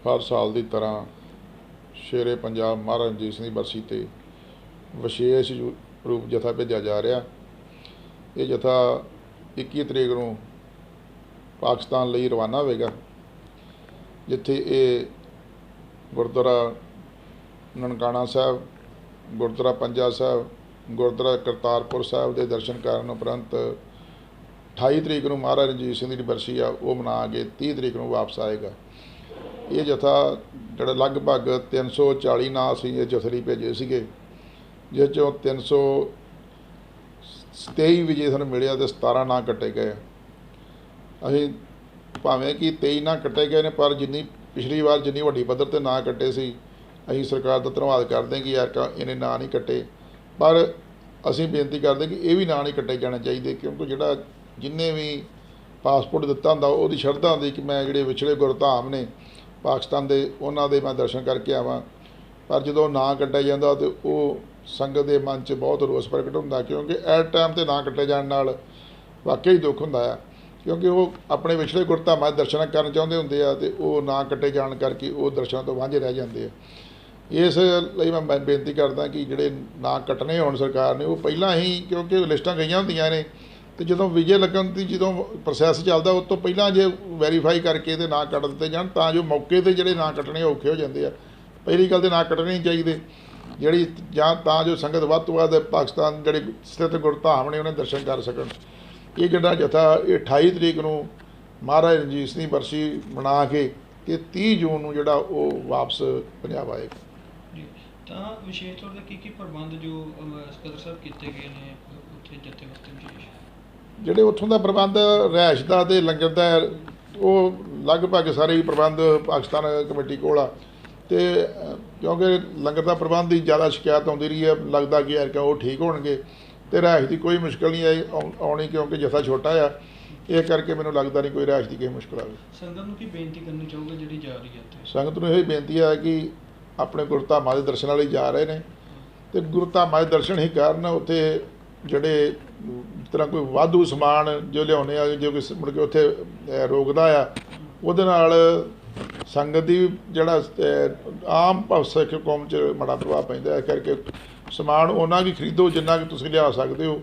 ਹਰ ਸਾਲ ਦੀ ਤਰ੍ਹਾਂ ਸ਼ੇਰੇ ਪੰਜਾਬ ਮਹਾਰਾਜਾ ਰਣਜੀਤ ਸਿੰਘ ਦੀ ਬਰਸੀ ਤੇ ਵਿਸ਼ੇਸ਼ ਯੂ- ਰੂਪ ਜਥਾ ਭੇਜਿਆ ਜਾ ਰਿਹਾ। ਇਹ ਜਥਾ 21 ਤਰੀਕ ਨੂੰ ਪਾਕਿਸਤਾਨ ਲਈ ਰਵਾਨਾ ਹੋਵੇਗਾ, ਜਿੱਥੇ ਇਹ ਗੁਰਦੁਆਰਾ ਨਨਕਾਣਾ ਸਾਹਿਬ, ਗੁਰਦੁਆਰਾ ਪੰਜਾ ਸਾਹਿਬ, ਗੁਰਦੁਆਰਾ ਕਰਤਾਰਪੁਰ ਸਾਹਿਬ ਦੇ ਦਰਸ਼ਨ ਕਰਨ ਉਪਰੰਤ 28 ਤਰੀਕ ਨੂੰ ਮਹਾਰਾਜਾ ਰਣਜੀਤ ਸਿੰਘ ਦੀ ਬਰਸੀ ਆ, ਉਹ ਮਨਾ ਕੇ 30 ਤਰੀਕ ਨੂੰ ਵਾਪਸ ਆਏਗਾ। ਇਹ ਜਥਾ ਜਿਹੜਾ ਲਗਭਗ 340 ਨਾਂ ਅਸੀਂ ਇਹ ਜਥੇ ਲਈ ਭੇਜੇ ਸੀਗੇ, ਜਿਸ ਚੋਂ 327 ਵਿਜੇ ਸਾਨੂੰ ਮਿਲਿਆ ਤੇ 17 ਨਾਂ ਕੱਟੇ ਗਏ। ਅਸੀਂ ਭਾਵੇਂ ਕਿ 23 ਨਾਂ ਕੱਟੇ ਗਏ ਨੇ, ਪਰ ਜਿੰਨੀ ਪਿਛਲੀ ਵਾਰ ਜਿੰਨੀ ਵੱਡੀ ਪੱਧਰ ਤੇ ਨਾਂ ਕੱਟੇ ਸੀ, ਅਸੀਂ ਸਰਕਾਰ ਦਾ ਧੰਨਵਾਦ ਕਰਦੇ ਹਾਂ ਕਿ ਯਾਰ ਇਹਨੇ ਨਾਂ ਨਹੀਂ ਕੱਟੇ। ਪਰ ਅਸੀਂ ਬੇਨਤੀ ਕਰਦੇ ਕਿ ਇਹ ਵੀ ਨਾਂ ਨਹੀਂ ਕੱਟੇ ਜਾਣੇ ਚਾਹੀਦੇ, ਕਿਉਂਕਿ ਜਿਹੜਾ ਜਿੰਨੇ ਵੀ ਪਾਸਪੋਰਟ ਦਿੱਤਾ ਹੁੰਦਾ, ਉਹਦੀ ਸ਼ਰਧਾ ਹੁੰਦੀ ਕਿ ਮੈਂ ਜਿਹੜੇ ਵਿਛੜੇ ਗੁਰਧਾਮ ਨੇ ਪਾਕਿਸਤਾਨ ਦੇ ਉਹਨਾਂ ਦੇ ਮੈਂ ਦਰਸ਼ਨ ਕਰਕੇ ਆਵਾਂ। ਪਰ ਜਦੋਂ ਨਾਂ ਕੱਟਿਆ ਜਾਂਦਾ ਤੇ ਉਹ ਸੰਗਤ ਦੇ ਮਨ 'ਚ ਬਹੁਤ ਰੋਸ ਪ੍ਰਗਟ ਹੁੰਦਾ ਕਿਉਂਕਿ ਐਟ ਟਾਈਮ ਤੇ ਨਾਂ ਕੱਟੇ ਜਾਣ ਨਾਲ ਵਾਕਈ ਦੁੱਖ ਹੁੰਦਾ ਆ। ਕਿਉਂਕਿ ਉਹ ਆਪਣੇ ਵਿਛੜੇ ਗੁਰਧਾਮਾਂ ਦੇ ਦਰਸ਼ਨ ਕਰਨ ਚਾਹੁੰਦੇ ਹੁੰਦੇ ਆ ਤੇ ਉਹ ਨਾਂ ਕੱਟੇ ਜਾਣ ਕਰਕੇ ਉਹ ਦਰਸ਼ਨਾਂ ਤੋਂ ਵਾਂਝੇ ਰਹਿ ਜਾਂਦੇ ਆ। ਇਸ ਲਈ ਮੈਂ ਬੇ- ਬੇਨਤੀ ਕਰਦਾ ਕਿ ਜਿਹੜੇ ਨਾਂ ਕੱਟਣੇ ਹੋਣ ਸਰਕਾਰ ਨੇ ਉਹ ਪਹਿਲਾਂ ਹੀ ਕਿਉਂਕਿ ਲਿਸਟਾਂ ਗਈਆਂ ਹੁੰਦੀਆਂ ਨੇ ਅਤੇ ਜਦੋਂ ਵਿਜੇ ਲੱਗਣ ਦੀ ਜਦੋਂ ਪ੍ਰੋਸੈਸ ਚੱਲਦਾ ਉਹ ਤੋਂ ਪਹਿਲਾਂ ਜੇ ਵੈਰੀਫਾਈ ਕਰਕੇ ਤੇ ਨਾਂ ਕੱਟ ਦਿੱਤੇ ਜਾਣ ਤਾਂ ਜੋ ਮੌਕੇ ਤੇ ਜਿਹੜੇ ਨਾਂ ਕੱਟਣੇ ਔਖੇ ਹੋ ਜਾਂਦੇ ਆ। ਪਹਿਲੀ ਗੱਲ ਤੇ ਨਾਂ ਕੱਟਣੇ ਨਹੀਂ ਚਾਹੀਦੇ। ਜਿਹੜੀ ਜਾਂ ਤਾਂ ਜੋ ਸੰਗਤ ਵੱਧ ਤੋਂ ਵੱਧ ਪਾਕਿਸਤਾਨ ਜਿਹੜੇ ਸਥਿਤ ਗੁਰਧਾਮ ਨੇ ਉਹਨੇ ਦਰਸ਼ਨ ਕਰ ਸਕਣ। ਇਹ ਜਿਹੜਾ ਜਥਾ ਇਹ 28 ਤਰੀਕ ਨੂੰ ਮਹਾਰਾਜ ਰਣਜੀਤ ਸਿੰਘ ਬਰਸੀ ਮਨਾ ਕੇ ਤੇ 30 ਜੂਨ ਨੂੰ ਜਿਹੜਾ ਉਹ ਵਾਪਸ ਪੰਜਾਬ ਆਏਗਾ ਜੀ। ਤਾਂ ਵਿਸ਼ੇਸ਼ ਤੌਰ ਤੇ ਕੀ ਕੀ ਪ੍ਰਬੰਧ ਜੋ ਅਮ, ਸਾਹਿਬ ਕੀਤੇ ਗਏ ਨੇ ਉੱਥੇ ਜੱਥੇ ਵਿਸ਼ੇਸ਼? ਜਿਹੜੇ ਉੱਥੋਂ ਦਾ ਪ੍ਰਬੰਧ ਰਿਹਾਇਸ਼ ਦਾ ਤੇ ਲੰਗਰ ਦਾ ਹੈ, ਉਹ ਲਗਭਗ ਸਾਰੇ ਹੀ ਪ੍ਰਬੰਧ ਪਾਕਿਸਤਾਨ ਕਮੇਟੀ ਕੋਲ ਆ। ਤੇ ਕਿਉਂਕਿ ਲੰਗਰ ਦਾ ਪ੍ਰਬੰਧ ਦੀ ਜ਼ਿਆਦਾ ਸ਼ਿਕਾਇਤ ਆਉਂਦੀ ਰਹੀ ਹੈ ਲੱਗਦਾ ਕਿ ਯਾਰ ਕਿ ਉਹ ਠੀਕ ਹੋਣਗੇ। ਤੇ ਰਿਹਾਇਸ਼ ਦੀ ਕੋਈ ਮੁਸ਼ਕਲ ਨਹੀਂ ਆਈ ਆਉ- ਆਉਣੀ ਕਿਉਂਕਿ ਜਥਾ ਛੋਟਾ ਆ। ਇਹ ਕਰਕੇ ਮੈਨੂੰ ਲੱਗਦਾ ਨਹੀਂ ਕੋਈ ਰਿਹਾਇਸ਼ ਦੀ ਕੋਈ ਮੁਸ਼ਕਲ ਆਵੇ। ਸੰਗਤ ਨੂੰ ਕੀ ਬੇਨਤੀ ਕਰਨੀ ਚਾਹੋਗੇ ਜਿਹੜੀ ਜਾ ਰਹੀ ਹੈ ਉੱਥੇ ਸੰਗਤ ਨੂੰ ਇਹ ਬੇਨਤੀ ਹੈ ਕਿ ਆਪਣੇ ਗੁਰਧਾਮਾਂ ਦੇ ਦਰਸ਼ਨਾਂ ਲਈ ਜਾ ਰਹੇ ਨੇ। ਤੇ ਗੁਰਧਾਮਾਂ ਦੇ ਦਰਸ਼ਨ ਹੀ ਕਰਨ ਉੱਥੇ ਜਿਹੜੇ ਤਰ੍ਹਾਂ ਕੋਈ ਵਾਧੂ ਸਮਾਨ ਜੋ ਲਿਆਉਣੇ ਆ, ਜੋ ਕਿ ਮੁੜ ਕੇ ਉੱਥੇ ਰੋਕਦਾ ਆ, ਉਹਦੇ ਨਾਲ ਸੰਗਤ ਦੀ ਜਿਹੜਾ ਆਮ ਭ- ਸਿੱਖ ਕੌਮ 'ਚ ਮਾੜਾ ਪ੍ਰਭਾਵ ਪੈਂਦਾ ਹੈ। ਇਸ ਕਰਕੇ ਸਮਾਨ ਉਹਨਾਂ ਕੀ ਖਰੀਦੋ, ਜਿੰਨਾ ਕਿ ਤੁਸੀਂ ਲਿਆ ਸਕਦੇ ਹੋ।